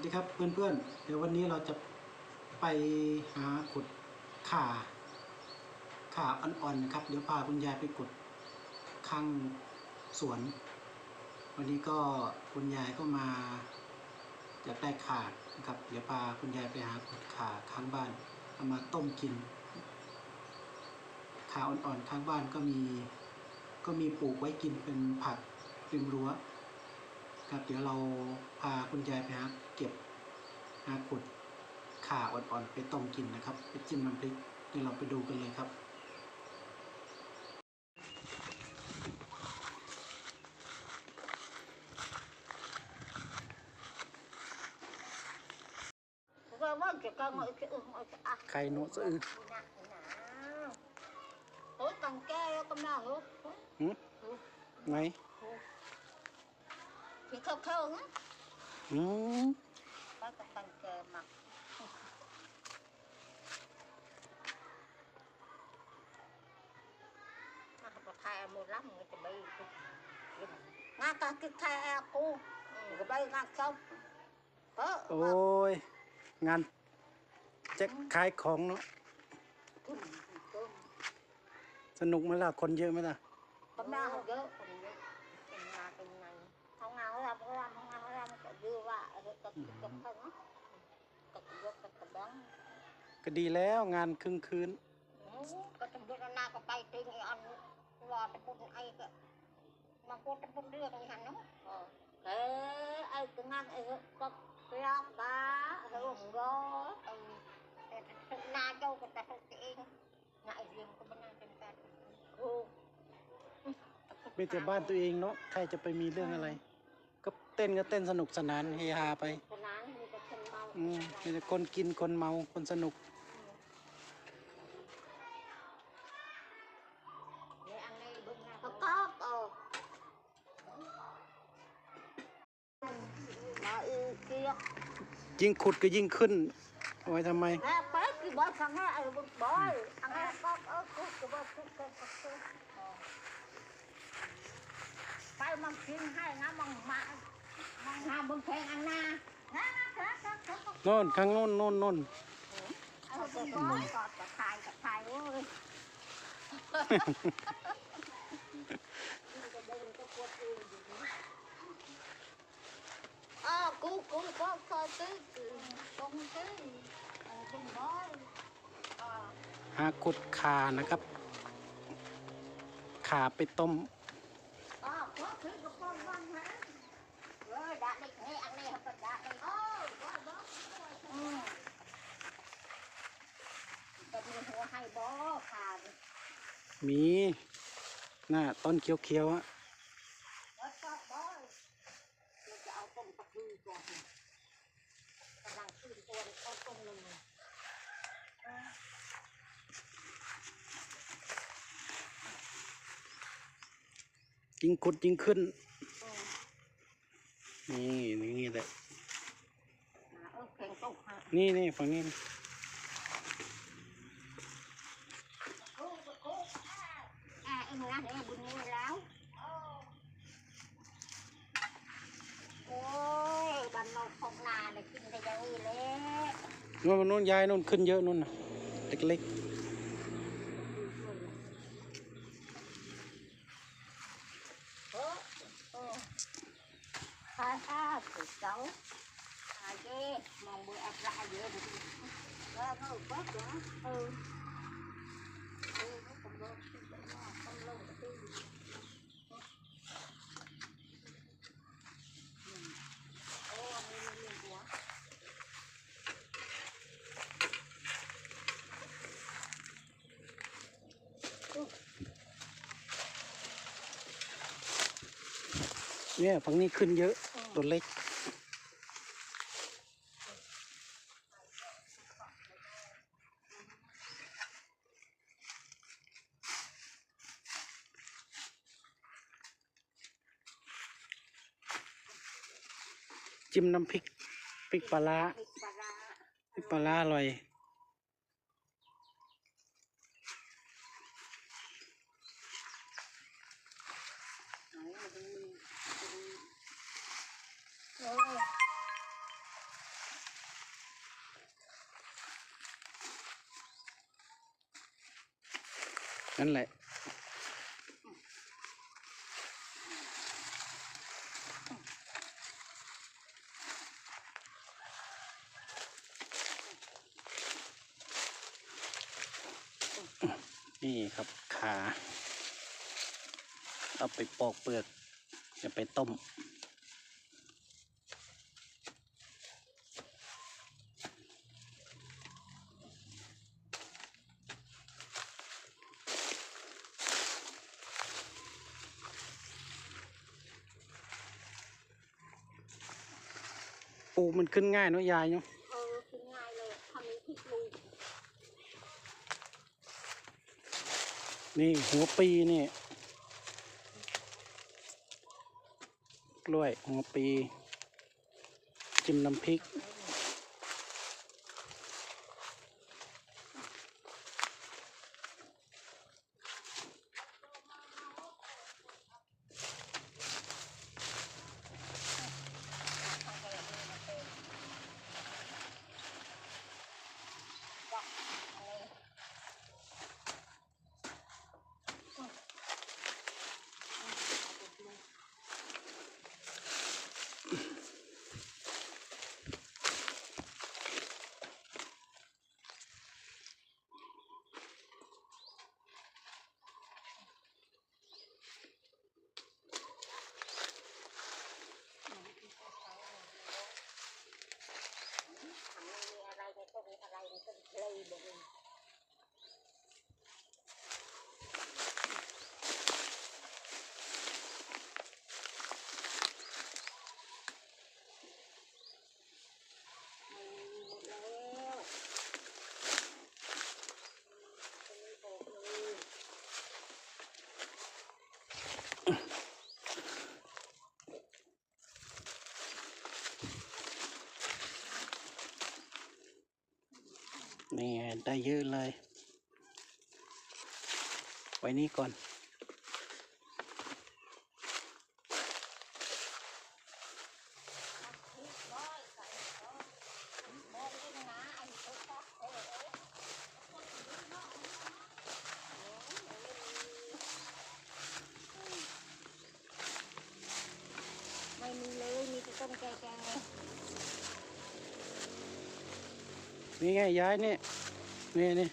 สวัสดีครับเพื่อนๆ เดี๋ยววันนี้เราจะไปหาขุดข่าข่าอ่อนๆนะครับ เดี๋ยวพาคุณยายไปขุดข้างสวน วันนี้ก็คุณยายก็มาอยากได้ข่านะครับ เดี๋ยวพาคุณยายไปหาขุดข่าข้างบ้านเอามาต้มกินข่าอ่อนๆข้างบ้านก็มีก็มีปลูกไว้กินเป็นผักริมรั้ว ครับ เดี๋ยวเราพาคุณยายไปหาเก็บหาขุดข่าอ่อนๆไปต้มกินนะครับ ไปจิ้มน้ำพริกเดี๋ยวเราไปดูกันเลยครับ Rồi mất chỉ cần ngồi cái ừ ngồi cái à ไข่โนสะอือ nè nè tối tầng ke con nào hả หืมไหน thì khâu khâu á อืม có cái tầng ke mặt nó có thai một lắm người ta bay ngã cả cái thai cô cái bay ngã không có โอ้ยงานจะขายของเนาะ cơm cơm สนุกไหมล่ะ คนเยอะไหมล่ะ Hôm nay không nhớ, không nhớ. รับรับรับรัก็ดูว่าเออก็ก็ทำก็ตบก็ตบังก็ดีแล้วงานครึ่งคืนก็ตำรวจนาก็ไปตึงอันรอตะปุ่นไอ้ก็มาโกตะปุ่นเรื่องนี่หันเนาะเออไอ้ก็งานไอ้ก็ไปรับบ้าเออผมรอไอ้นาเจ้าก็ตัดตัวเองนาไเรียมก็มันน่าเป็นการโอ้ไม่แต่บ้านตัวเองเนาะใครจะไปมีเรื่องอะไร ต้นก็เต้นสนุกสนานเฮฮาไป cái nán như cái chân mau อืมมีแต่คนกินคนเมาคนสนุก để ăn đây bên này có có ờ mà y kia ยิ่งขุดก็ยิ่งขึ้นเอาไว้ทำไม nè bé cái bói thằng này ăn bói bói ăn đây có có có cái bói cái cái cái cái mong xin hay ngắm mong mà mong ham bưng phèn ăn na nè nè nè nè โน่นข้างโน่นโน่นโน่น ăn bói bói còn cả thai cả thai ơi à cú cú có có cái con cái con bói à หาขุดขานะครับ ขาไปต้ม à có cái cái con văn hả rồi đã đi nghe ăn đi không đã đi ô có bó ừ cái gì หัวให้บอขาด มีหน้าต้นเขียวๆอะแล้วก็บอยเราจะเอาต้มตะกือก่อนกำลังขึ้นตัวเอาต้มหนึ่งยิ่งขุดยิงขึ้น แหละเออแข่งตกฮะนี่นี่ฝั่งนี้นี่อ่าเอ็งร้านเอ็งบุญนี้แล้วโอ้ยบันเราพกนาเลยกินได้ยังอีเละนู่นนู่นยายนู่นขึ้นเยอะนู่นน่ะเล็กเออเออข้าข้าสุดเจ้าอาเจ้มองเบื่ออะไรเยอะดิแล้วก็เบิกเหรอเออเอ อก็ต้องลงต้องลงที่โอ้อันนี้มันเรียนหัวๆเนี่ยฝั่งนี้ขึ้นเยอะตัวเล็ก จิ้มน้ำพริกพริกปลาร้าพริกปลาร้าอร่อย นั่นแหละ นี่ครับขาเอาไปปอกเปลือกจะไปต้ม ปูมันขึ้นง่ายเนอะยายเนาะ เออกินง่ายเลยทำมีพริกลูก นี่หัวปีนี่ กล้วยหัวปี จิ้มน้ำพริก ทำไม่มีอะไรในต้นอะไรในต้นเลยเดี๋ยวนี้ไม่มีหมดแล้วไม่มีบอกเลย นี่ได้เยอะเลย ไว้นี่ก่อนไม่มีเลย มีแต่ต้นแก่ๆเลย นี่ไงย้ายนี่นี่นี่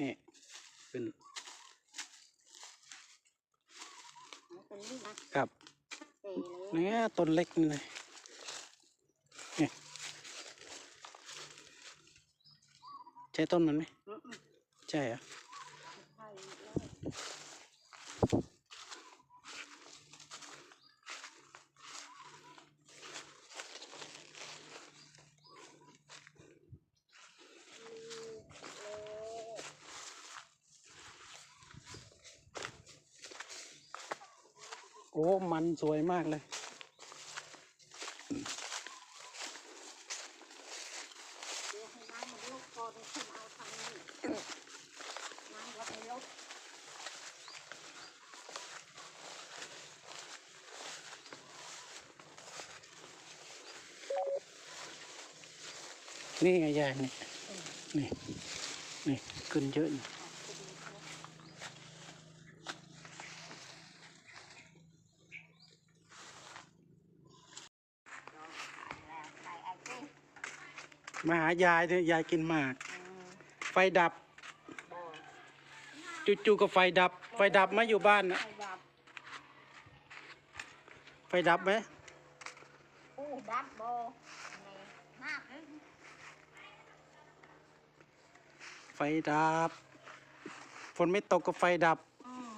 นี่ขึ้นเอาต้นนี้นะครับเตะเลยนี่ต้นเล็กนี่เลยนี่ใช่ต้นมันไหมอืมใช่เหรอ ๆใช่เลย โอ้มันสวยมากเลยเดี๋ยวให้น้ำมันลุกก่อนขึ้นเอาทางนี้น้ำก็ไม่ลุกนี่ไงยายนี่นี่นี่ขึ้นเยอะนี่ แล้วใส่ไอ้นี่ มาหายายเนี่ยยายกินหมากอืมไฟดับบ่จู่ๆก็ไฟดับ ไฟดับไหมอยู่บ้านนะไอ้ดับไฟดับไหมอู้ดับบ่นี่มากเลยไฟดับ ฝนไม่ตกก็ไฟดับอืม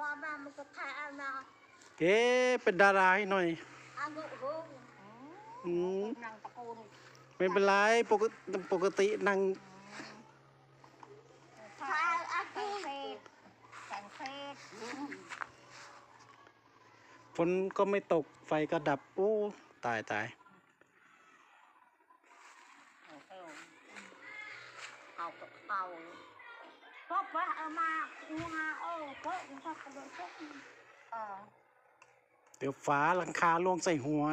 ว่ามามันก็แค่เอามาเอ๊ะเป็นดาราให้หน่อยอายุหงอืมนางตะโกน ไม่เป็นไรปกติปกตินางงฝนก็ไม่ตกไฟก็ดับ โอ้ ตายตายเอาตกเอาพบว่าเอามาอูมาโอ้เพิ่ชอบกระโดดเดี๋ยวฟ้าหลังคาลวงใส่หัว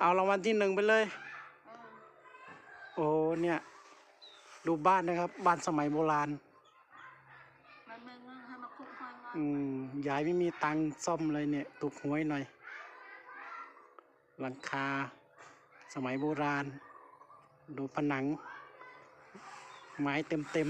เอารางวัลที่หนึ่งไปเลย โอ้เนี่ย ดูบ้านนะครับ บ้านสมัยโบราณอืมยายไม่มีตังค์ซ่อมเลยเนี่ย ถูกหวยหน่อย หลังคา สมัยโบราณ ดูผนัง ไม้เต็มเต็ม